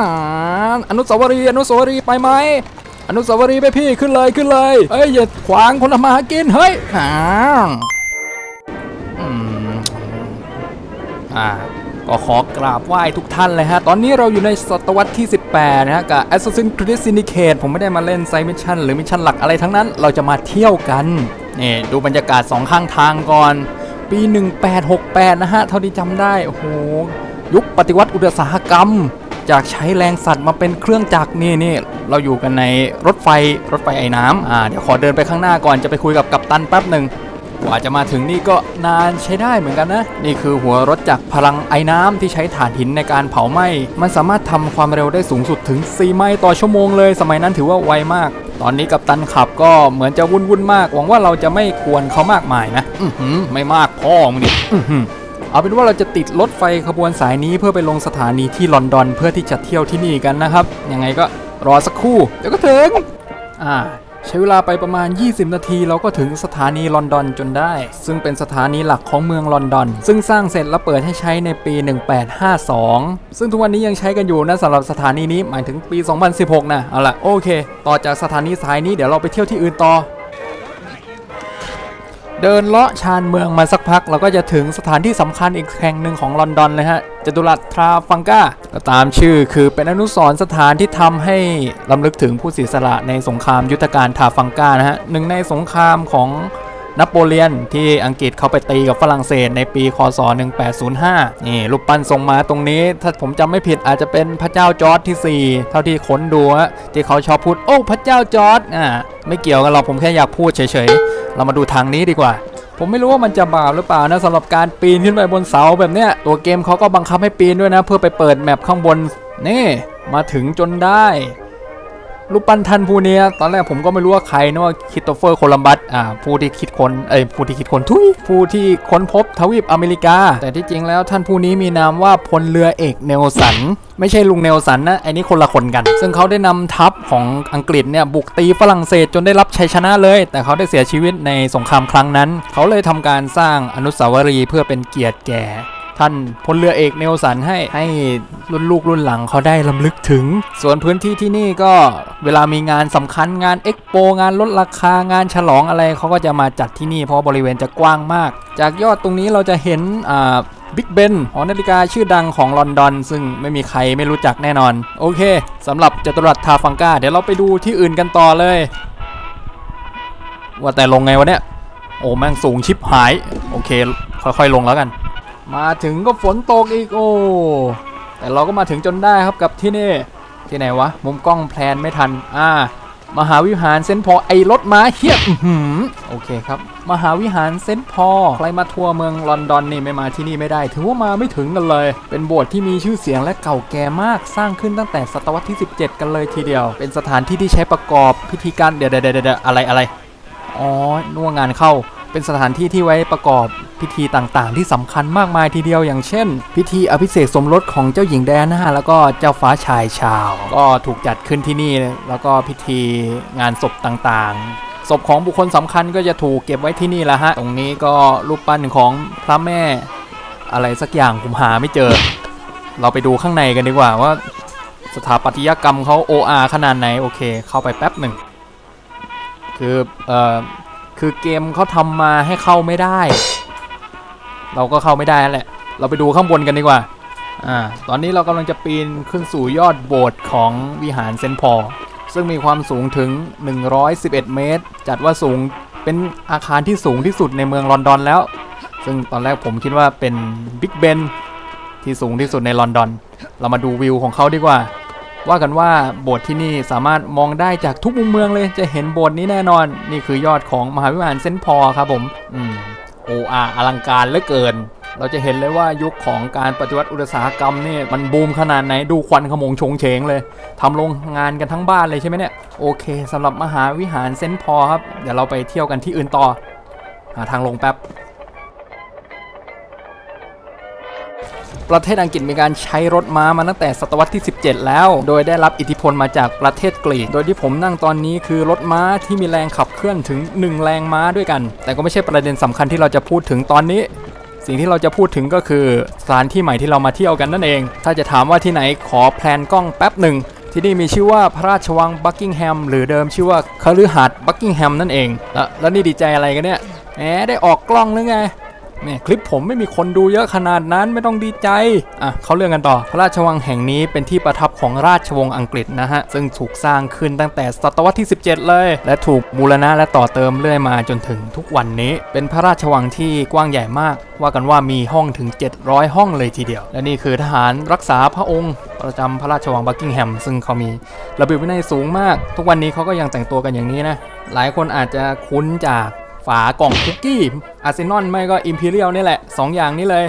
อ่าอนุสาวรีย์อนุสาวรีย์ไปไหมอนุสาวรีย์ไปพี่ขึ้นเลยขึ้นเลยเฮ้ยอย่าขวางคนทำมาหากินเฮ้ยอ่าอืมอ่าก็ขอกราบไหว้ทุกท่านเลยฮะ ตอนนี้เราอยู่ในศตวรรษที่ 18 นะฮะ กับ Assassin's Creed Syndicate ผมไม่ได้มาเล่นไซมิชชั่นหรือมิชชั่นหลักอะไรทั้งนั้น เราจะมาเที่ยวกันนี่ดูบรรยากาศสองข้างทางก่อน ปี 1868 นะฮะ เท่าที่จำได้ โอ้โห ยุคปฏิวัติอุตสาหกรรม จากใช้แรงสัตว์มาเป็นเครื่องจักรนี่นี่เราอยู่กันในรถไฟรถไฟไอ้น้ำอ่าเดี๋ยวขอเดินไปข้างหน้าก่อนจะไปคุยกับกัปตันแป๊บหนึ่งกว่าจะมาถึงนี่ก็นานใช้ได้เหมือนกันนะ นี่คือหัวรถจักรพลังไอ้น้ำที่ใช้ถ่านหินในการเผาไหม้ มันสามารถทำความเร็วได้สูงสุดถึง 4 ไมล์ต่อชั่วโมงเลย สมัยนั้นถือว่าไวมาก ตอนนี้กัปตันขับก็เหมือนจะวุ่นวุ่นมาก หวังว่าเราจะไม่กวนเขามากมายนะ อือหือไม่มากพ่อมึงดิอือหือ เอาเป็นว่าเราจะติดรถไฟขบวนสายนี้เพื่อไปลงสถานีที่ลอนดอนเพื่อที่จะเที่ยวที่นี่กันนะครับ ยังไงก็รอสักครู่เดี๋ยวก็ถึง อ่าใช้เวลาไปประมาณ 20 นาทีเราก็ถึงสถานีลอนดอนจนได้ ซึ่งเป็นสถานีหลักของเมืองลอนดอน ซึ่งสร้างเสร็จและเปิดให้ใช้ในปี 1852 ซึ่งทุกวันนี้ยังใช้กันอยู่นะสำหรับสถานีนี้หมายถึงปี 2016 นะ เอาละโอเค ต่อจากสถานีสายนี้เดี๋ยวเราไปเที่ยวที่อื่นต่อ เดินเลาะชานเมืองมาสักพัก เราก็จะถึงสถานที่สำคัญอีกแห่งหนึ่งของลอนดอนเลยฮะจตุรัสทราฟังกาก็ตามชื่อคือเป็นอนุสรณ์สถานที่ทำให้ลำลึกถึงผู้เสียสละในสงครามยุทธการทราฟังกานะฮะหนึ่งในสงครามของนโปเลียนที่อังกฤษเขาไปตีกับฝรั่งเศสในปี คศ 1805 นี่รูปปั้นทรงม้าตรงนี้ ถ้าผมจำไม่ผิดอาจจะเป็นพระเจ้าจอร์จที่ 4 เท่าที่ค้นดูฮะที่เขาชอบพูด โอ้ พระเจ้าจอร์จอ่าไม่เกี่ยวกันหรอกผมแค่อยากพูดเฉยๆ เรามาดูทางนี้ดีกว่า ผมไม่รู้ว่ามันจะบาปหรือเปล่านะสำหรับการปีนขึ้นไปบนเสาแบบเนี้ยตัวเกมเขาก็บังคับให้ปีนด้วยนะ เพื่อไปเปิดแมปข้างบนนี่มาถึงจนได้ รูปปั้นท่านผู้เนี้ยตอนแรกผมก็ไม่รู้ว่าใครนะว่าคริสโตเฟอร์โคลัมบัสอ่าผู้ที่คิดคนเอ้ยผู้ที่คิดคนทุยผู้ที่ค้นพบทวีปอเมริกา แต่ที่จริงแล้วท่านผู้นี้มีนามว่าพลเรือเอกเนลสัน ไม่ใช่ลุงเนลสันนะไอ้นี่คนละคนกัน ซึ่งเขาได้นำทัพของอังกฤษเนี่ยบุกตีฝรั่งเศสจนได้รับชัยชนะเลย แต่เขาได้เสียชีวิตในสงครามครั้งนั้น เขาเลยทำการสร้างอนุสาวรีย์เพื่อเป็นเกียรติแก่ ท่านพลเรือเอกเนลสันให้ให้รุ่นลูกรุ่นหลังเขาได้ลำลึกถึง ส่วนพื้นที่ที่นี่ก็เวลามีงานสำคัญงานเอ็กโปงานลดราคางานฉลองอะไรเขาก็จะมาจัดที่นี่เพราะบริเวณจะกว้างมาก จากยอดตรงนี้เราจะเห็นอ่าบิ๊กเบนหอนาฬิกาชื่อดังของลอนดอน ซึ่งไม่มีใครไม่รู้จักแน่นอน โอเคสำหรับจตุรัสทาฟังกาเดี๋ยวเราไปดูที่อื่นกันต่อเลย ว่าแต่ลงไงวะเนี่ย โอ้แม่งสูงชิบหาย โอเค ค่อยๆลงแล้วกัน มาถึงก็ฝนตกอีกโอ้แต่เราก็มาถึงจนได้ครับกับที่นี่ ที่ไหนวะ มุมกล้องแพลนไม่ทัน อ่ามหาวิหารเซนพอไอรถม้าเฮียโอเคครับ มหาวิหารเซนพอใครมาทัวร์เมืองลอนดอนนี่ไม่มาที่นี่ไม่ได้ ถือว่ามาไม่ถึงกันเลย เป็นโบสถ์ที่มีชื่อเสียงและเก่าแก่มากสร้างขึ้นตั้งแต่ศตวรรษที่ 17 กันเลยทีเดียว เป็นสถานที่ที่ใช้ประกอบพิธีการเดี๋ยวเดี๋ยวเดี๋ยวอะไรอะไรอ๋อน่วงานเข้าเป็นสถานที่ที่ไว้ประกอบ พิธีต่างๆ ที่สำคัญมากมายทีเดียวอย่างเช่น พิธีอภิเษกสมรสของเจ้าหญิงแดน่าแล้วก็เจ้าฟ้าชายชาว ก็ถูกจัดขึ้นที่นี่ แล้วก็พิธีงานศพต่างๆศพของบุคคลสำคัญก็จะถูกเก็บไว้ที่นี่แหละฮะตรงนี้ก็รูปปั้นของพระแม่ อะไรสักอย่างผมหาไม่เจอ เราไปดูข้างในกันดีกว่าว่า สถาปัตยกรรมเขา OR ขนาดไหนโอเค เข้าไปแป๊บหนึ่งคือเอ่อคือเกมเขาทำมาให้เข้าไม่ได้ เราก็เข้าไม่ได้นั่นแหละ เราไปดูข้างบนกันดีกว่า อ่า ตอนนี้เรากำลังจะปีนขึ้นสู่ยอดโบสถ์ของวิหารเซนพอซึ่งมีความสูงถึง 111 เมตร จัดว่าสูงเป็นอาคารที่สูงที่สุดในเมืองลอนดอนแล้ว ซึ่งตอนแรกผมคิดว่าเป็นบิ๊กเบนที่สูงที่สุดในลอนดอน เรามาดูวิวของเขาดีกว่า ว่ากันว่าโบสถ์ที่นี่สามารถมองได้จากทุกมุมเมืองเลย จะเห็นโบสถ์นี้แน่นอน นี่คือยอดของมหาวิหารเซนต์พอครับผม อืม โออาอลังการเหลือเกิน เราจะเห็นเลยว่ายุคของการปฏิวัติอุตสาหกรรมนี่มันบูมขนาดไหนดูควันขโมงชงเฉงเลยทำโรงงานกันทั้งบ้านเลยใช่ไหมเนี่ย โอเคสำหรับมหาวิหารเซนพอครับ เดี๋ยวเราไปเที่ยวกันที่อื่นต่อหาทางลงแป๊บ ประเทศอังกฤษมีการใช้รถม้ามาตั้งแต่ศตวรรษที่ 17 แล้ว โดยได้รับอิทธิพลมาจากประเทศกรีก โดยที่ผมนั่งตอนนี้คือรถม้าที่มีแรงขับเคลื่อนถึง 1 แรงม้าด้วยกัน แต่ก็ไม่ใช่ประเด็นสำคัญที่เราจะพูดถึงตอนนี้ สิ่งที่เราจะพูดถึงก็คือสถานที่ใหม่ที่เรามาเที่ยวกันนั่นเอง ถ้าจะถามว่าที่ไหนขอแพลนกล้องแป๊บหนึ่งที่นี่มีชื่อว่าพระราชวังบักกิงแฮมหรือเดิมชื่อว่าคฤหาสน์บักกิงแฮมนั่นเอง แล้วแล้วนี่ดีใจอะไรกันเนี่ยแหมได้ออกกล้องหรือไง แม่คลิปผมไม่มีคนดูเยอะขนาดนั้นไม่ต้องดีใจ อะเขาเรื่องกันต่อ พระราชวังแห่งนี้เป็นที่ประทับของราชวงศ์อังกฤษนะฮะ ซึ่งถูกสร้างขึ้นตั้งแต่ศตวรรษที่ 17 เลย และถูกบูรณะและต่อเติมเรื่อยมาจนถึงทุกวันนี้ เป็นพระราชวังที่กว้างใหญ่มาก ว่ากันว่ามีห้องถึง 700 ห้องเลยทีเดียว และนี่คือทหารรักษาพระองค์ ประจำพระราชวังบักกิงแฮมซึ่งเขามีระเบียบวินัยสูงมาก ทุกวันนี้เขาก็ยังแต่งตัวกันอย่างนี้นะหลายคนอาจจะคุ้นจาก ฝากล่องคุกกี้อาร์เซนอลไม่ก็อิมพีเรียลนี่แหละ 2 อย่างนี้เลย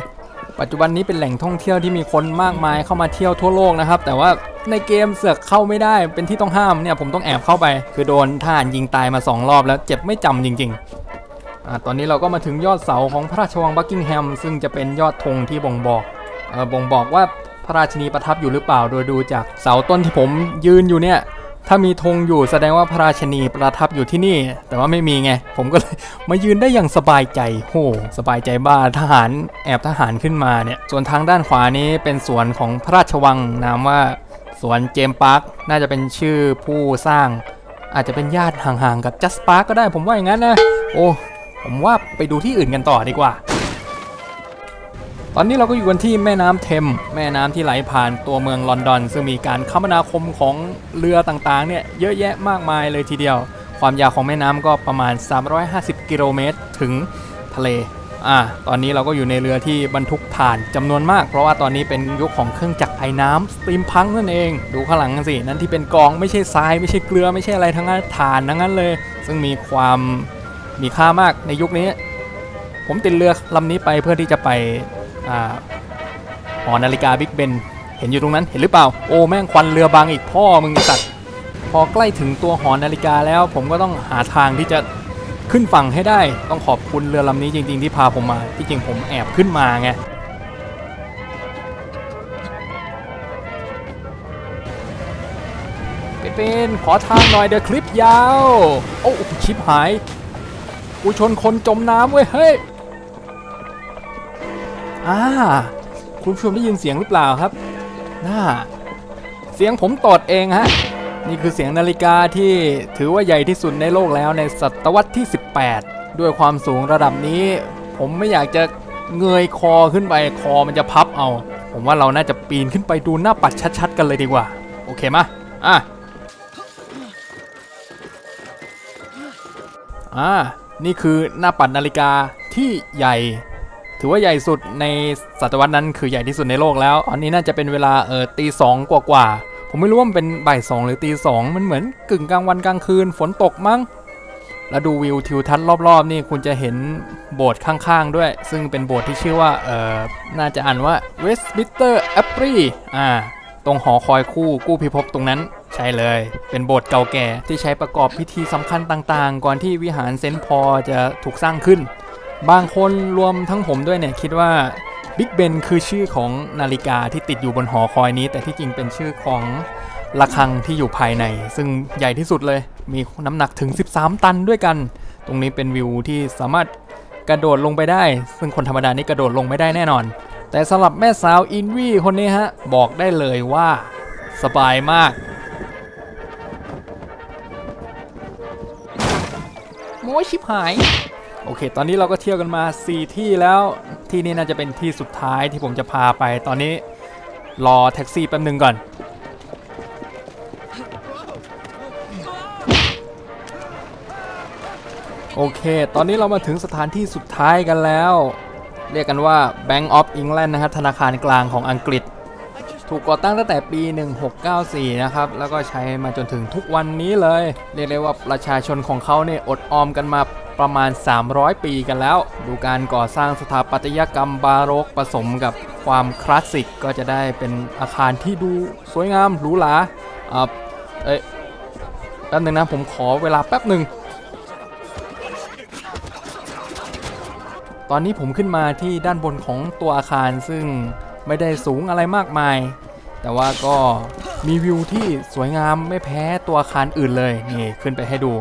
ปัจจุบันนี้เป็นแหล่งท่องเที่ยวที่มีคนมากมายเข้ามาเที่ยวทั่วโลกนะครับ แต่ว่าในเกมเสือกเข้าไม่ได้เป็นที่ต้องห้ามเนี่ยผมต้องแอบเข้าไป คือโดนทหารยิงตายมา 2 รอบแล้วเจ็บไม่จำจริงๆอ่าตอนนี้เราก็มาถึงยอดเสาของพระราชวังบักกิงแฮมซึ่งจะเป็นยอดธงที่บ่งบอกเออบ่งบอกว่าพระราชินีประทับอยู่หรือเปล่าโดยดูจากเสาต้นที่ผมยืนอยู่เนี่ย ถ้ามีธงอยู่แสดงว่าพระราชนีประทับอยู่ที่นี่ แต่ว่าไม่มีไง ผมก็เลยมายืนได้อย่างสบายใจ โห สบายใจบ้าทหารแอบทหารขึ้นมาเนี่ย ส่วนทางด้านขวานี้เป็นสวนของพระราชวังนามว่าสวนเจมส์พาร์ค น่าจะเป็นชื่อผู้สร้าง อาจจะเป็นญาติห่างๆกับจัสปาร์คก็ได้ผมว่าอย่างนั้นนะ โอ้ ผมว่าไปดูที่อื่นกันต่อดีกว่า ตอนนี้เราก็อยู่กันที่แม่น้ำเทม แม่น้ำที่ไหลผ่านตัวเมืองลอนดอน ซึ่งมีการคมนาคมของเรือต่างๆเนี่ยเยอะแยะมากมายเลยทีเดียว ความยาวของแม่น้ำก็ประมาณ 350 กิโลเมตรถึงทะเลอ่าตอนนี้เราก็อยู่ในเรือที่บรรทุกถ่านจำนวนมาก เพราะว่าตอนนี้เป็นยุคของเครื่องจักรไอ้น้ำสตรีมพังนั่นเอง ดูข้างหลังกันสิ นั่นที่เป็นกองไม่ใช่ทรายไม่ใช่เกลือไม่ใช่อะไรทั้งนั้นถ่านทั้งนั้นเลย ซึ่งมีความมีค่ามากในยุคนี้ ผมติดเรือลำนี้ไปเพื่อที่จะไป อ่าหอนาฬิกาบิ๊กเบนเห็นอยู่ตรงนั้นเห็นหรือเปล่า โอ้แม่งควันเรือบังอีกพ่อมึงไอ้สัตว์พอใกล้ถึงตัวหอนาฬิกาแล้ว ผมก็ต้องหาทางที่จะขึ้นฝั่งให้ได้ ต้องขอบคุณเรือลำนี้จริง ๆ ที่พาผมมา ที่จริงผมแอบขึ้นมาไงเป็นขอทางหน่อยเดี๋ยวคลิปยาว โอ้ชิปหาย กูชนคนจมน้ำเว้ยเฮ้ย อ่าคุณผู้ชมได้ยินเสียงหรือเปล่าครับน่าเสียงผมตดเองฮะ นี่คือเสียงนาฬิกาที่ถือว่าใหญ่ที่สุดในโลกแล้วในศตวรรษที่ 18 ด้วยความสูงระดับนี้ ผมไม่อยากจะเงยคอขึ้นไปคอมันจะพับเอา ผมว่าเราน่าจะปีนขึ้นไปดูหน้าปัดชัดๆ กันเลยดีกว่า โอเคมะอะอ่านี่คือหน้าปัดนาฬิกาที่ใหญ่ ถือว่าใหญ่สุดในศตวรรษนั้นคือใหญ่ที่สุดในโลกแล้ว อันนี้น่าจะเป็นเวลาเออตีสองกว่ากว่า ผมไม่รู้ว่ามันเป็นบ่ายสองหรือตีสองมันเหมือนกึ่งกลางวันกลางคืนฝนตกมั้ง แล้วดูวิวทิวทัศน์รอบๆ นี่คุณจะเห็นโบสถ์ข้างๆด้วย ซึ่งเป็นโบสถ์ที่ชื่อว่าเออน่าจะอ่านว่า Westminster Abbey อ่า ตรงหอคอยคู่กู้พิภพตรงนั้นใช่เลย เป็นโบสถ์เก่าแก่ที่ใช้ประกอบพิธีสำคัญต่างๆ ก่อนที่วิหารเซนต์พอจะถูกสร้างขึ้น บางคนรวมทั้งผมด้วยเนี่ยคิดว่าบิ๊กเบนคือชื่อของนาฬิกาที่ติดอยู่บนหอคอยนี้ แต่ที่จริงเป็นชื่อของระฆังที่อยู่ภายใน ซึ่งใหญ่ที่สุดเลย มีน้ำหนักถึง 13 ตันด้วยกัน ตรงนี้เป็นวิวที่สามารถกระโดดลงไปได้ ซึ่งคนธรรมดานี่กระโดดลงไม่ได้แน่นอน แต่สำหรับแม่สาวอินวี่คนนี้ฮะ บอกได้เลยว่าสบายมากโม้ชิบหาย โอเค ตอนนี้เราก็เที่ยวกันมา 4 ที่แล้ว ที่นี่น่าจะเป็นที่สุดท้ายที่ผมจะพาไป ตอนนี้รอแท็กซี่แป๊บนึงก่อน โอเค ตอนนี้เรามาถึงสถานที่สุดท้ายกันแล้ว เรียกกันว่า Bank of England นะครับธนาคารกลางของอังกฤษ ถูกก่อตั้งตั้งแต่ปี 1694 นะครับ แล้วก็ใช้มาจนถึงทุกวันนี้เลย เรียกได้ว่าประชาชนของเขาเนี่ยอดออมกันมาประมาณ 300 ปีกันแล้ว ดูการก่อสร้างสถาปัตยกรรมบาโรกผสมกับความคลาสสิกก็จะได้เป็นอาคารที่ดูสวยงามหรูหราอ่าเอ้ยแป๊บหนึงนะ ผมขอเวลาแป๊บหนึ่งตอนนี้ผมขึ้นมาที่ด้านบนของตัวอาคารซึ่ง ไม่ได้สูงอะไรมากมาย แต่ว่าก็มีวิวที่สวยงามไม่แพ้ตัวอาคารอื่นเลยนี่ขึ้นไปให้ดู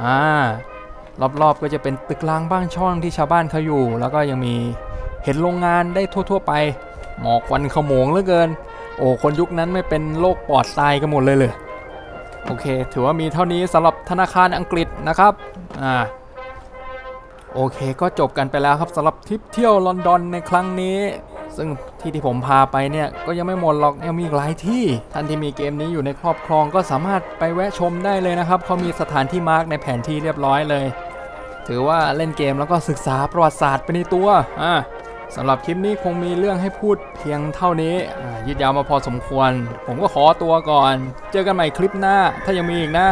อ่ารอบๆก็จะเป็นตึกรางบ้านช่องที่ชาวบ้านเขาอยู่ แล้วก็ยังมีเห็นโรงงานได้ทั่ว ๆ ไป หมอกควันขโมงเหลือเกิน โอ้คนยุคนั้นไม่เป็นโรคปอดตายกันหมดเลยเลยโอเค ถือว่ามีเท่านี้สำหรับธนาคารอังกฤษนะครับอ่าโอเคก็จบกันไปแล้วครับสำหรับทริปเที่ยวลอนดอนในครั้งนี้ ซึ่งที่ที่ผมพาไปเนี่ยก็ยังไม่หมดหรอกยังมีอีกหลายที่ ท่านที่มีเกมนี้อยู่ในครอบครองก็สามารถไปแวะชมได้เลยนะครับเขามีสถานที่มาร์กในแผนที่เรียบร้อยเลย ถือว่าเล่นเกมแล้วก็ศึกษาประวัติศาสตร์ไปในตัวอ่าสำหรับคลิปนี้คงมีเรื่องให้พูดเพียงเท่านี้ยืดยาวมาพอสมควร ผมก็ขอตัวก่อน เจอกันใหม่คลิปหน้า ถ้ายังมีอีกนะ